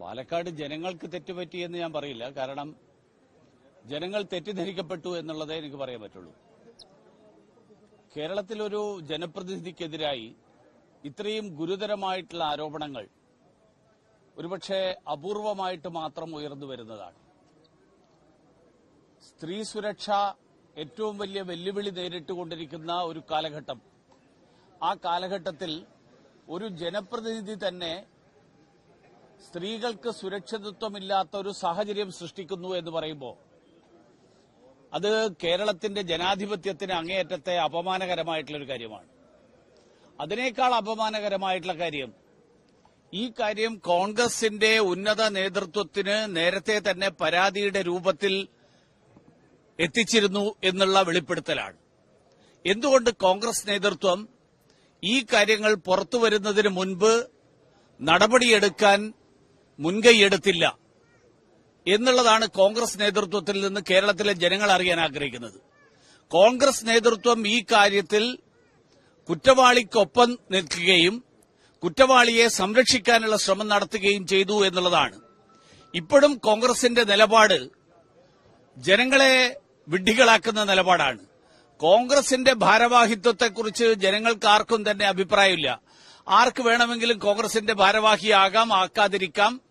പാലക്കാട് ജനങ്ങൾക്ക് തെറ്റുപറ്റിയെന്ന് ഞാൻ പറയില്ല. കാരണം ജനങ്ങൾ തെറ്റിദ്ധരിക്കപ്പെട്ടു എന്നുള്ളതേ എനിക്ക് പറയാൻ പറ്റുള്ളൂ. കേരളത്തിലൊരു ജനപ്രതിനിധിക്കെതിരായി ഇത്രയും ഗുരുതരമായിട്ടുള്ള ആരോപണങ്ങൾ ഒരുപക്ഷെ അപൂർവമായിട്ട് മാത്രം ഉയർന്നു വരുന്നതാണ്. സ്ത്രീ സുരക്ഷ ഏറ്റവും വലിയ വെല്ലുവിളി നേരിട്ടുകൊണ്ടിരിക്കുന്ന ഒരു കാലഘട്ടം. ആ കാലഘട്ടത്തിൽ ഒരു ജനപ്രതിനിധി തന്നെ സ്ത്രീകൾക്ക് സുരക്ഷിതത്വമില്ലാത്ത ഒരു സാഹചര്യം സൃഷ്ടിക്കുന്നു എന്ന് പറയുമ്പോൾ അത് കേരളത്തിന്റെ ജനാധിപത്യത്തിന് അങ്ങേയറ്റത്തെ അപമാനകരമായിട്ടുള്ള ഒരു കാര്യമാണ്. അതിനേക്കാൾ അപമാനകരമായിട്ടുള്ള കാര്യം ഈ കാര്യം കോൺഗ്രസിന്റെ ഉന്നത നേതൃത്വത്തിന് നേരത്തെ തന്നെ പരാതിയുടെ രൂപത്തിൽ എത്തിച്ചിരുന്നു എന്നുള്ള വെളിപ്പെടുത്തലാണ്. എന്തുകൊണ്ട് കോൺഗ്രസ് നേതൃത്വം ഈ കാര്യങ്ങൾ പുറത്തുവരുന്നതിന് മുൻപ് നടപടിയെടുക്കാൻ മുൻകൈയെടുത്തില്ല എന്നുള്ളതാണ് കോൺഗ്രസ് നേതൃത്വത്തിൽ നിന്ന് കേരളത്തിലെ ജനങ്ങൾ അറിയാൻ ആഗ്രഹിക്കുന്നത്. കോൺഗ്രസ് നേതൃത്വം ഈ കാര്യത്തിൽ കുറ്റവാളിക്കൊപ്പം നിൽക്കുകയും കുറ്റവാളിയെ സംരക്ഷിക്കാനുള്ള ശ്രമം നടത്തുകയും ചെയ്തു എന്നുള്ളതാണ്. ഇപ്പോഴും കോൺഗ്രസിന്റെ നിലപാട് ജനങ്ങളെ വിഡ്ഢികളാക്കുന്ന നിലപാടാണ്. കോൺഗ്രസിന്റെ ഭാരവാഹിത്വത്തെക്കുറിച്ച് ജനങ്ങൾക്ക് ആർക്കും തന്നെ അഭിപ്രായമില്ല. ആർക്ക് വേണമെങ്കിലും കോൺഗ്രസിന്റെ ഭാരവാഹിയാകാം ആക്കാതിരിക്കാം.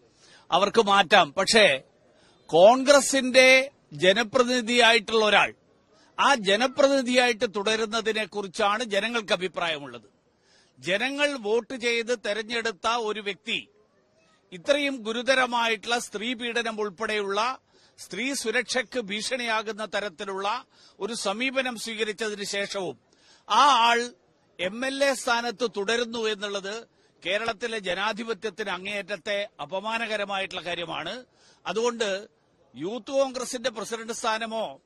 അവർക്ക് മാറ്റാം. പക്ഷേ കോൺഗ്രസിന്റെ ജനപ്രതിനിധിയായിട്ടുള്ള ഒരാൾ ആ ജനപ്രതിനിധിയായിട്ട് തുടരുന്നതിനെ കുറിച്ചാണ് ജനങ്ങൾക്ക് അഭിപ്രായമുള്ളത്. ജനങ്ങൾ വോട്ട് ചെയ്ത് തെരഞ്ഞെടുത്ത ഒരു വ്യക്തി ഇത്രയും ഗുരുതരമായിട്ടുള്ള സ്ത്രീ പീഡനം ഉൾപ്പെടെയുള്ള സ്ത്രീ സുരക്ഷയ്ക്ക് ഭീഷണിയാകുന്ന തരത്തിലുള്ള ഒരു സമീപനം സ്വീകരിച്ചതിന് ശേഷവും ആ ആൾ എം എൽ എ സ്ഥാനത്ത് തുടരുന്നു എന്നുള്ളത് കേരളത്തിലെ ജനാധിപത്യത്തിന് അങ്ങേയറ്റത്തെ അപമാനകരമായിട്ടുള്ള കാര്യമാണ്. അതുകൊണ്ട് യൂത്ത് കോൺഗ്രസിന്റെ പ്രസിഡന്റ് സ്ഥാനമോ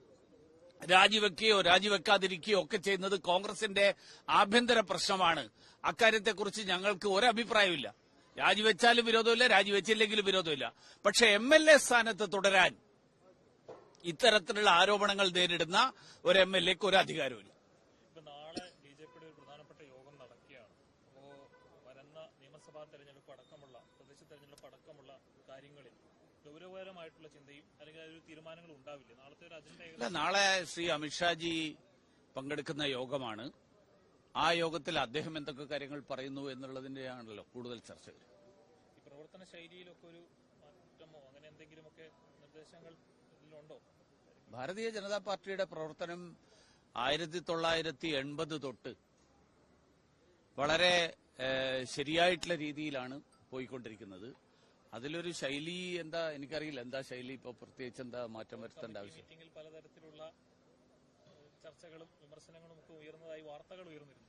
രാജിവെക്കുകയോ രാജിവെക്കാതിരിക്കുകയോ ഒക്കെ ചെയ്യുന്നത് കോൺഗ്രസിന്റെ ആഭ്യന്തര പ്രശ്നമാണ്. അക്കാര്യത്തെക്കുറിച്ച് ഞങ്ങൾക്ക് ഒരഭിപ്രായമില്ല രാജിവെച്ചാലും വിരോധമില്ല രാജിവെച്ചില്ലെങ്കിലും വിരോധമില്ല പക്ഷെ എം എൽ എ സ്ഥാനത്ത് തുടരാൻ ഇത്തരത്തിലുള്ള ആരോപണങ്ങൾ നേരിടുന്ന ഒരു എം എൽ എക്ക് ഒരു അധികാരമില്ല അടക്കമുള്ള പ്രദേശ തെരഞ്ഞെടുപ്പ് അടക്കമുള്ള കാര്യങ്ങളിൽ ഗൗരവകരമായിട്ടുള്ള ചിന്തയും അല്ലെങ്കിൽ ഒരു തീരുമാനങ്ങളും ഉണ്ടാവില്ല. നാളത്തെ ഒരു അജണ്ട നാളെ ശ്രീ അമിത്ഷാജി പങ്കെടുക്കുന്ന യോഗമാണ്. ആ യോഗത്തിൽ അദ്ദേഹം എന്തൊക്കെ കാര്യങ്ങൾ പറയുന്നു എന്നുള്ളതിന്റെയാണല്ലോ കൂടുതൽ ചർച്ചകൾ. ഈ പ്രവർത്തന ശൈലിയിലൊക്കെ ഒരു മാറ്റമോ അങ്ങനെ എന്തെങ്കിലുമൊക്കെ നിർദ്ദേശങ്ങൾ ഇതിലുണ്ടോ? ഭാരതീയ ജനതാ പാർട്ടിയുടെ പ്രവർത്തനം ആയിരത്തി തൊള്ളായിരത്തി എൺപത് തൊട്ട് വളരെ ശരിയായിട്ടുള്ള രീതിയിലാണ് പോയിക്കൊണ്ടിരിക്കുന്നത്. അതിലൊരു ശൈലി എന്താ എനിക്കറിയില്ല. എന്താ ശൈലി? ഇപ്പൊ പ്രത്യേകിച്ച് എന്താ മാറ്റം വരുത്തേണ്ട ആവശ്യം? പലതരത്തിലുള്ള ചർച്ചകളും വിമർശനങ്ങളും ഒക്കെ ഉയർന്നതായി വാർത്തകൾ ഉയർന്നിരുന്നു.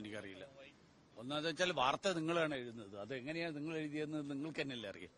എനിക്കറിയില്ല. ഒന്നാന്ന് വെച്ചാൽ വാർത്ത നിങ്ങളാണ് എഴുതുന്നത്. അത് എങ്ങനെയാണ് നിങ്ങൾ എഴുതിയതെന്ന് നിങ്ങൾക്ക് തന്നെയല്ലേ അറിയാം.